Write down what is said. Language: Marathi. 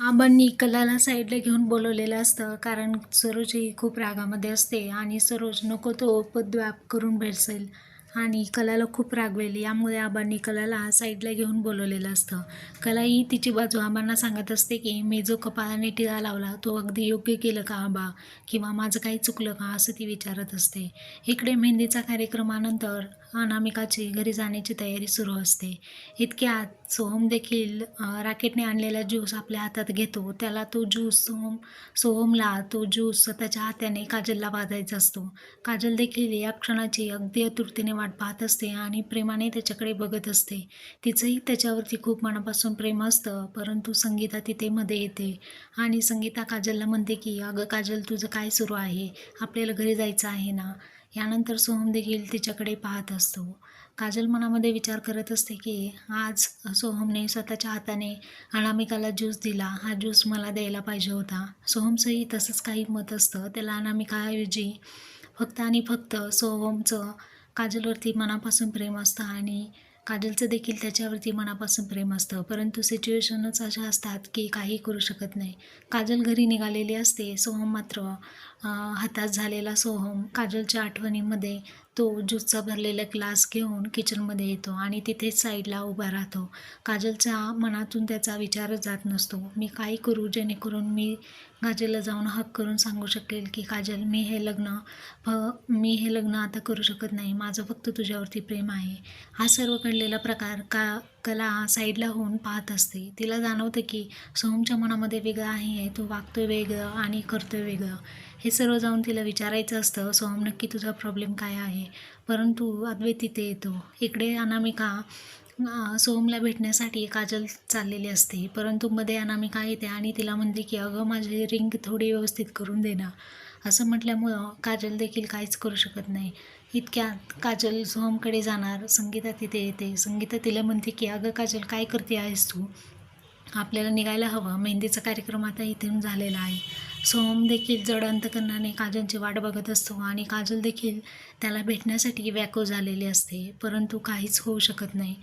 आबांनी कलाला साईडला घेऊन बोलवलेलं असतं कारण सरोज ही खूप रागामध्ये असते आणि सरोज नको तो उपद्व्याप करून भेटसेल आणि कलाला खूप रागवेल यामुळे आबांनी कलाला साईडला घेऊन बोलवलेलं असतं. कला ही तिची बाजू आबांना सांगत असते की मी जो कपाळाने टिळा लावला तो अगदी योग्य केलं का आबा? किंवा माझं काही चुकलं का? असं ती विचारत असते. इकडे मेहंदीचा कार्यक्रमानंतर अनामिकाची घरी जाण्याची तयारी सुरू असते. इतक्यात सोहम देखील राकेटने आणलेला ज्यूस आपल्या हातात घेतो. त्याला तो ज्यूस सोहम सोहमला तो ज्यूस स्वतःच्या हाताने काजलला वाजायचा असतो. काजल देखील या क्षणाची अगदी आतुरतेने वाट पाहत असते आणि प्रेमाने त्याच्याकडे बघत असते. तिचंही त्याच्यावरती खूप मनापासून प्रेम असतं परंतु संगीता तिथे मध्ये येते आणि संगीता काजलला म्हणते की अगं काजल तुझं काय सुरू आहे? आपल्याला घरी जायचं आहे ना? यानंतर सोहम देखील तिच्याकडे पाहत असतो. काजल मनामध्ये विचार करत असते की आज सोहमने स्वतःच्या हाताने अनामिकाला ज्यूस दिला. हा ज्यूस मला द्यायला पाहिजे होता. सोहमचंही तसंच काही मत असतं. त्याला अनामिकाऐवजी फक्त आणि फक्त सोहमचं काजलवरती मनापासून प्रेम असतं आणि काजलचं देखील त्याच्यावरती मनापासून प्रेम असतं. परंतु सिच्युएशनच अशा असतात की काही करू शकत नाही. काजल घरी निघालेली असते सोहम मात्र हताश हातात झालेला सोहम काजलच्या आठवणीमध्ये तो ज्यूसचा भरलेला ग्लास घेऊन किचनमध्ये येतो आणि तिथेच साईडला उभा राहतो. काजलच्या मनातून त्याचा विचारच जात नसतो. मी काय करू जेणेकरून मी काजलला जाऊन हक करून सांगू शकेल की काजल मी हे लग्न फ मी हे लग्न आता करू शकत नाही. माझं फक्त तुझ्यावरती प्रेम आहे. हा सर्व घडलेला प्रकार का कला साईडला होऊन पाहत असते. तिला जाणवतं की सोहमच्या मनामध्ये वेगळं आहे तो वागतोय वेगळं आणि करतोय वेगळं. हे सर्व जाऊन तिला विचारायचं असतं सोहम नक्की तुझा प्रॉब्लेम काय आहे? परंतु अद्वैत तिथे येतो. इकडे अनामिका सोहमला भेटण्यासाठी काजल चाललेली असते. परंतु मध्ये अनामिका येते आणि तिला म्हणते की अगं माझी रिंग थोडी व्यवस्थित करून दे ना. असं म्हटल्यामुळं काजल देखील काहीच करू शकत नाही. इतक्यात काजल सोहमकडे जाणार संगीता तिथे येते. संगीता तिला म्हणते की अगं काजल काय करते आहेस तू? आपल्याला निघायला हवं. मेहंदीचा कार्यक्रम आता इथून झालेला आहे. सोहम देखील जड अंतकरणाने काजलची वाट बघत असतो आणि काजल देखील त्याला भेटण्यासाठी व्याकुळ झालेली असते. परंतु काहीच होऊ शकत नाही.